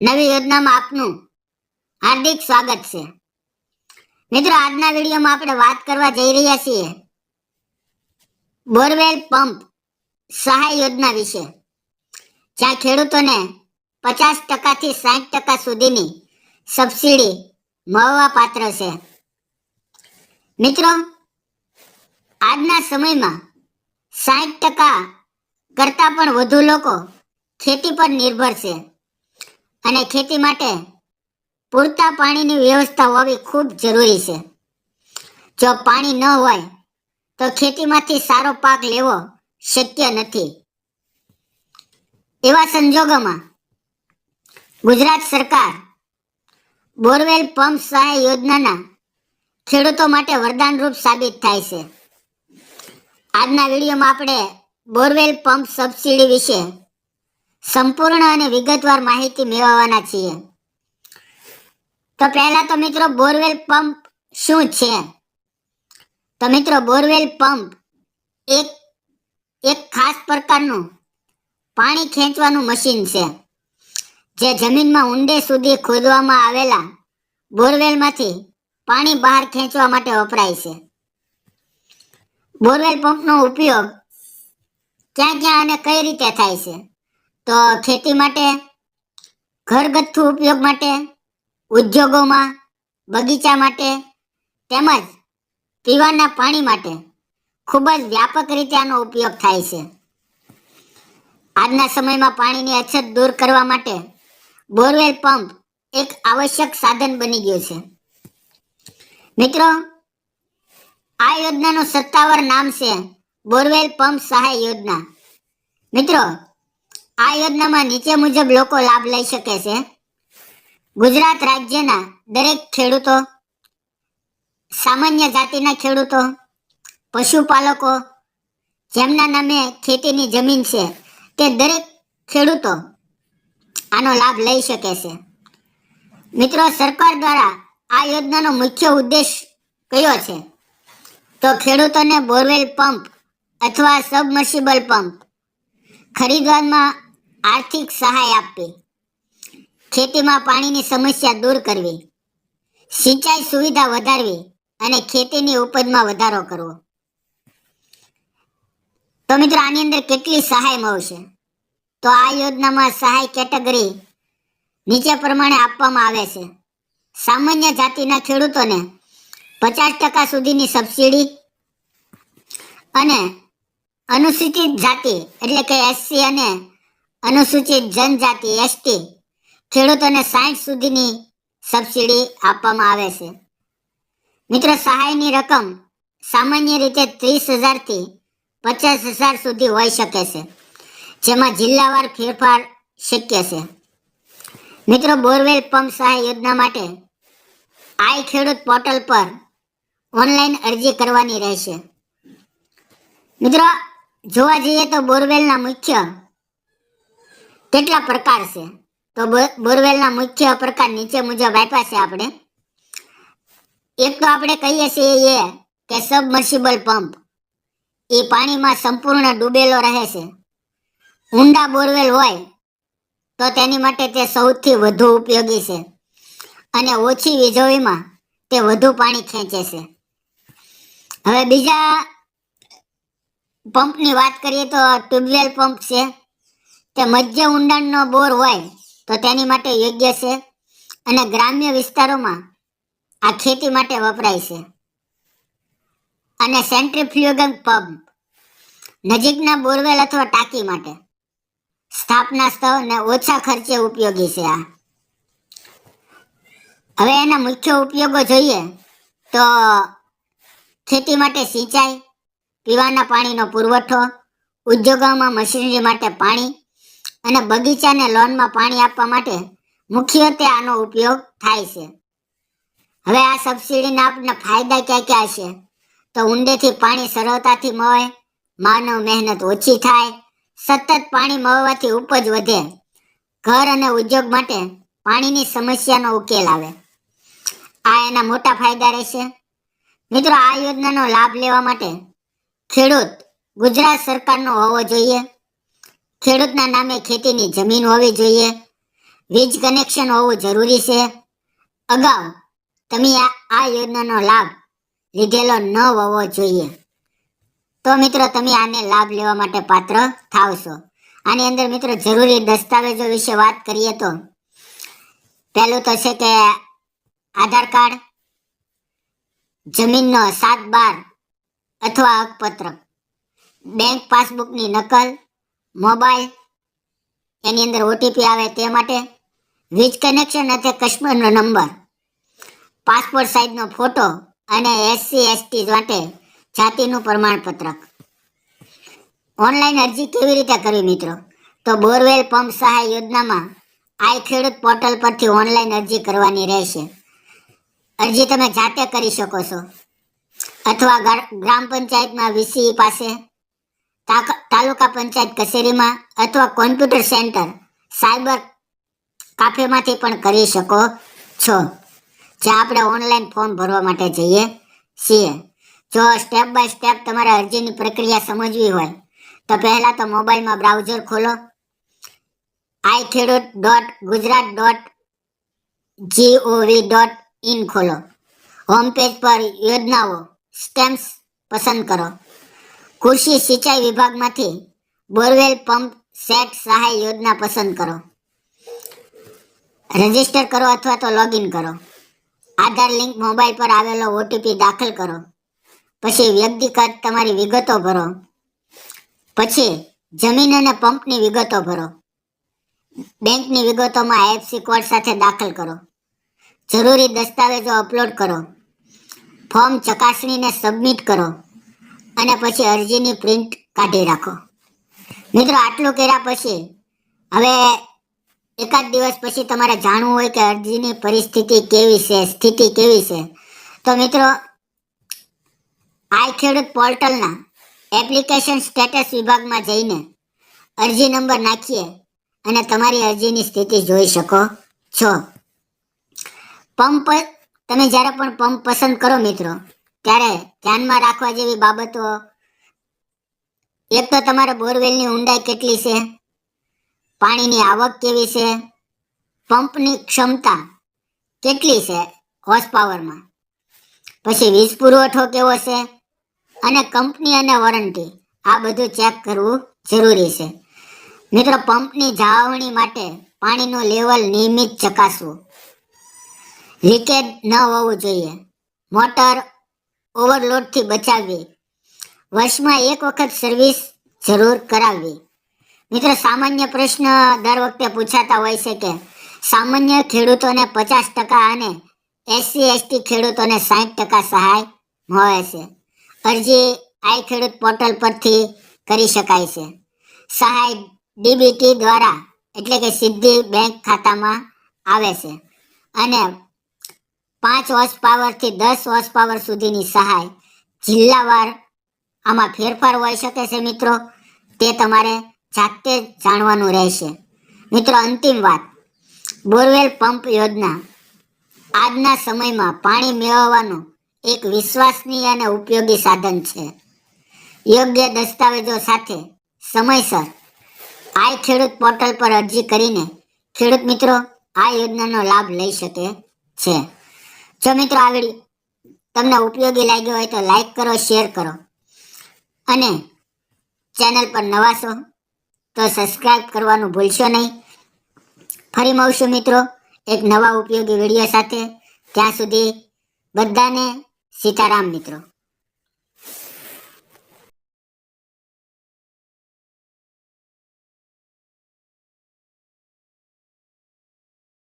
નવી યોજનામાં આપનું. હાર્દિક સ્વાગત છે. મિત્રો, આજના વિડીયોમાં આપણે વાત કરવા જઈ રહ્યા છીએ. બોરવેલ પંપ સહાય યોજના વિશે. જ્યાં ખેડૂતોને પચાસ ટકાથી સાઠ ટકા સુધીની સબસિડી મળવા પાત્ર છે. મિત્રો, આજના સમયમાં સાઠ ટકા કરતાં પણ વધુ લોકો ખેતી પર નિર્ભર છે. અને ખેતી માટે પૂરતા પાણીની વ્યવસ્થા હોવી ખૂબ જરૂરી છે. જો પાણી ન હોય, તો ખેતીમાંથી સારો પાક લેવો શક્ય નથી. એવા સંજોગોમાં ગુજરાત સરકાર બોરવેલ પંપ સહાય યોજનાના ખેડૂતો માટે વરદાનરૂપ સાબિત થાય છે. આજના વિડીયોમાં આપણે બોરવેલ પંપ સબસિડી વિશે સંપૂર્ણ અને વિગતવાર માહિતી મેળવવાના છીએ. તો પહેલા તો મિત્રો બોરવેલ પંપ શું છે? તો મિત્રો બોરવેલ પંપ એક એક ખાસ પ્રકારનું પાણી ખેંચવાનું મશીન છે. જે જમીનમાં ઊંડે સુધી ખોદવામાં આવેલા બોરવેલમાંથી પાણી બહાર ખેંચવા માટે વપરાય છે. બોરવેલ પંપનો ઉપયોગ ક્યાં ક્યાં અને કઈ રીતે થાય છે? તો ખેતી માટે, ઘરગથ્થુ ઉપયોગ માટે, ઉદ્યોગોમાં, બગીચા માટે, તેમજ પીવાના પાણી માટે ખૂબ જ વ્યાપક રીતે આનો ઉપયોગ થાય છે. આજના સમયમાં પાણીની અછત દૂર કરવા માટે બોરવેલ પંપ એક આવશ્યક સાધન બની ગયું છે. મિત્રો, આ યોજનાનું સત્તાવાર નામ છે બોરવેલ પંપ સહાય યોજના. મિત્રો આ યોજનામાં નીચે મુજબ લોકો લાભ લઈ શકે છે. ગુજરાત રાજ્યના દરેક ખેડૂતો, સામાન્ય જાતિના ખેડૂતો, પશુપાલકો, જેમના નામે ખેતીની જમીન છે, તે દરેક ખેડૂતો આનો લાભ લઈ શકે છે. મિત્રો, સરકાર દ્વારા આ યોજનાનો મુખ્ય ઉદ્દેશ કયો છે? તો ખેડૂતોને બોરવેલ પંપ અથવા સબમર્સિબલ પંપ. ખરીદવામાં આર્થિક સહાય આપવી. ખેતીમાં પાણીની સમસ્યા દૂર કરવી. સિંચાઈ સુવિધા વધારવી અને ખેતીની ઉપજમાં વધારો કરવો. તો મિત્રો, આની અંદર કેટલી સહાય મળશે? તો આ યોજનામાં સહાય કેટેગરી નીચે પ્રમાણે આપવામાં આવે છે. સામાન્ય જાતિના ખેડૂતોને પચાસ ટકા સુધીની સબસિડી અને અનુસૂચિત જાતિ, એટલે કે એસસી અને અનુસૂચિત જનજાતિ એસટી ખેડૂતોને સાઠ સુધીની સબસિડી આપવામાં આવે છે. મિત્રો, સહાયની રકમ સામાન્ય રીતે ત્રીસ હજારથી પચાસ હજાર સુધી હોઈ શકે છે, જેમાં જિલ્લાવાર ફેરફાર શક્ય છે. મિત્રો, બોરવેલ પંપ સહાય યોજના માટે આઈ ખેડૂત પોર્ટલ પર ઓનલાઈન અરજી કરવાની રહેશે. મિત્રો, જોવા જઈએ તો બોરવેલના મુખ્ય કેટલા પ્રકાર છે? તો બોરવેલના મુખ્ય પ્રકાર નીચે મુજબ આપ્યા છે આપણે. એક તો આપણે કહીએ છીએ એ કે સબમર્સિબલ પંપ. એ પાણીમાં સંપૂર્ણ ડૂબેલો રહે છે. ઊંડા બોરવેલ હોય તો તેની માટે તે સૌથી વધુ ઉપયોગી છે. અને ઓછી વીજળીમાં તે વધુ પાણી ખેંચે છે. હવે બીજા પંપની વાત કરીએ તો ટ્યુબવેલ પંપ છે. તે મધ્ય ઊંડાણનો બોર હોય તો તેની માટે યોગ્ય છે અને ગ્રામ્ય વિસ્તારોમાં આ ખેતી માટે વપરાય છે. અને સેન્ટ્રીફ્યુગલ પંપ નજીકના બોરવેલ અથવા ટાંકી માટે સ્થાપના સ્થળ અને ઓછા ખર્ચે ઉપયોગી છે આ. હવે એના મુખ્ય ઉપયોગો જોઈએ તો ખેતી માટે સિંચાઈ, પીવાના પાણીનો પુરવઠો, ઉદ્યોગોમાં મશીનરી માટે પાણી અને બગીચાને લોનમાં પાણી આપવા માટે મુખ્યત્વે આનો ઉપયોગ થાય છે. હવે આ સબસિડીના આપણને ફાયદા ક્યાં ક્યાં છે? તો ઊંડેથી પાણી સરળતાથી મળે, માનવ મહેનત ઓછી થાય, સતત પાણી મળવાથી ઉપજ વધે, ઘર અને ઉદ્યોગ માટે પાણીની સમસ્યાનો ઉકેલ આવે. આ એના મોટા ફાયદા રહેશે. મિત્રો, આ યોજનાનો લાભ લેવા માટે ખેડૂત ગુજરાત સરકારનો હોવો જોઈએ. ખેડૂતના નામે ખેતીની જમીન હોવી જોઈએ. વીજ કનેક્શન હોવું જરૂરી છે. અગાઉ તમે આ યોજનાનો લાભ લીધેલો ન હોવો જોઈએ. તો મિત્રો તમે આને લાભ લેવા માટે પાત્ર થાવશો આની અંદર મિત્રો જરૂરી દસ્તાવેજો વિશે વાત કરીએ તો પહેલું તો છે કે આધાર કાર્ડ, જમીનનો સાત બાર અથવા હકપત્રક બેંક પાસબુકની નકલ મોબાઈલ, એની અંદર ઓટીપી આવે તે માટે વીજ કનેક્શન અથવા કસ્ટમરનો નંબર, પાસપોર્ટ સાઇઝનો ફોટો અને એસસી એસટી માટે જાતિનું પ્રમાણપત્રક. ઓનલાઈન અરજી કેવી રીતે કરવી મિત્રો? તો બોરવેલ પંપ સહાય યોજનામાં આઈ ખેડૂત પોર્ટલ પરથી ઓનલાઈન અરજી કરવાની રહેશે. અરજી તમે જાતે કરી શકો છો. અથવા ગ્રામ પંચાયતમાં વીસી પાસે તાલુકા પંચાયત કચેરીમાં અથવા કોમ્પ્યુટર સેન્ટર, સાયબર કાફેમાંથી પણ કરી શકો છો. જ્યાં આપણે ઓનલાઈન ફોર્મ ભરવા માટે જઈએ છીએ. જો સ્ટેપ બાય સ્ટેપ તમારે અરજીની પ્રક્રિયા સમજવી હોય, તો પહેલા તો મોબાઈલમાં બ્રાઉઝર ખોલો. I Khedut dot Gujarat dot G O V dot in ખોલો. હોમ પેજ પર યોજનાઓ સ્ટેમ્સ પસંદ કરો. કૃષિ સિંચાઈ વિભાગમાંથી બોરવેલ પંપ સેટ સહાય યોજના પસંદ કરો. રજિસ્ટર કરો અથવા તો લોગિન કરો. આધાર લિંક મોબાઈલ પર આવેલો ઓટીપી દાખલ કરો. પછી વ્યક્તિગત તમારી વિગતો ભરો. પછી જમીન અને પંપની વિગતો ભરો. બેંકની વિગતોમાં આઈએફસી કોડ સાથે દાખલ કરો. જરૂરી દસ્તાવેજો અપલોડ કરો. ફોર્મ ચકાસણીને સબમિટ કરો. અને પછી અરજીની પ્રિન્ટ કાઢી રાખો. મિત્રો, આટલું કર્યા પછી હવે એકાદ દિવસ પછી તમારે જાણવું હોય કે અરજીની પરિસ્થિતિ કેવી છે, સ્થિતિ કેવી છે. તો મિત્રો આઈ ખેડૂત પોર્ટલના એપ્લિકેશન સ્ટેટસ વિભાગમાં જઈને અરજી નંબર નાખીએ અને તમારી અરજીની સ્થિતિ જોઈ શકો છો. પંપ, તમે જ્યારે પણ પંપ પસંદ કરો મિત્રો ત્યારે ધ્યાનમાં રાખવા જેવી બાબતો. એક તો તમારે બોરવેલની ઊંડાઈ કેટલી છે? પાણીની આવક કેવી છે? પંપની ક્ષમતા કેટલી છે હોર્સ પાવરમાં પછી વીજ પુરવઠો કેવો છે? અને કંપની અને વોરંટી આ બધું ચેક કરવું જરૂરી છે. મિત્રો, પંપની જાળવણી માટે પાણીનું લેવલ નિયમિત ચકાસવું. લીકેજ ન હોવું જોઈએ. મોટર ઓવરલોડથી બચાવવી. વર્ષમાં એક વખત સર્વિસ જરૂર કરાવવી. મિત્રો, સામાન્ય પ્રશ્ન દર વખતે પૂછાતા હોય છે કે સામાન્ય ખેડૂતોને પચાસ ટકા અને એસસી એસટી ખેડૂતોને સાહીઠ ટકા સહાય મળે છે. અરજી આઈ ખેડૂત પોર્ટલ પરથી કરી શકાય છે. સહાય ડીબીટી દ્વારા એટલે કે સીધી બેંક ખાતામાં આવે છે. અને પાંચ હોર્સ પાવરથી દસ હોર્સ પાવર સુધીની સહાય જિલ્લાવાર આમાં ફેરફાર હોઈ શકે છે મિત્રો. તે તમારે જાતે જાણવાનું રહેશે. મિત્રો, અંતિમ વાત. બોરવેલ પંપ યોજના. આજના સમયમાં પાણી મેળવવાનું એક વિશ્વાસનીય અને ઉપયોગી સાધન છે. યોગ્ય દસ્તાવેજો સાથે સમયસર આઈ ખેડૂત પોર્ટલ પર અરજી કરીને ખેડૂત મિત્રો આ યોજનાનો લાભ લઈ શકે છે. જો મિત્રો આ વીડિયો તમને ઉપયોગી લાગ્યો હોય તો લાઈક કરો શેર કરો. અને ચેનલ પર નવા છો તો સબસ્ક્રાઇબ કરવાનું ભૂલશો નહીં. ફરી મળશું મિત્રો એક નવા ઉપયોગી વીડિયો સાથે. ત્યાં સુધી બધાને સીતારામ મિત્રો.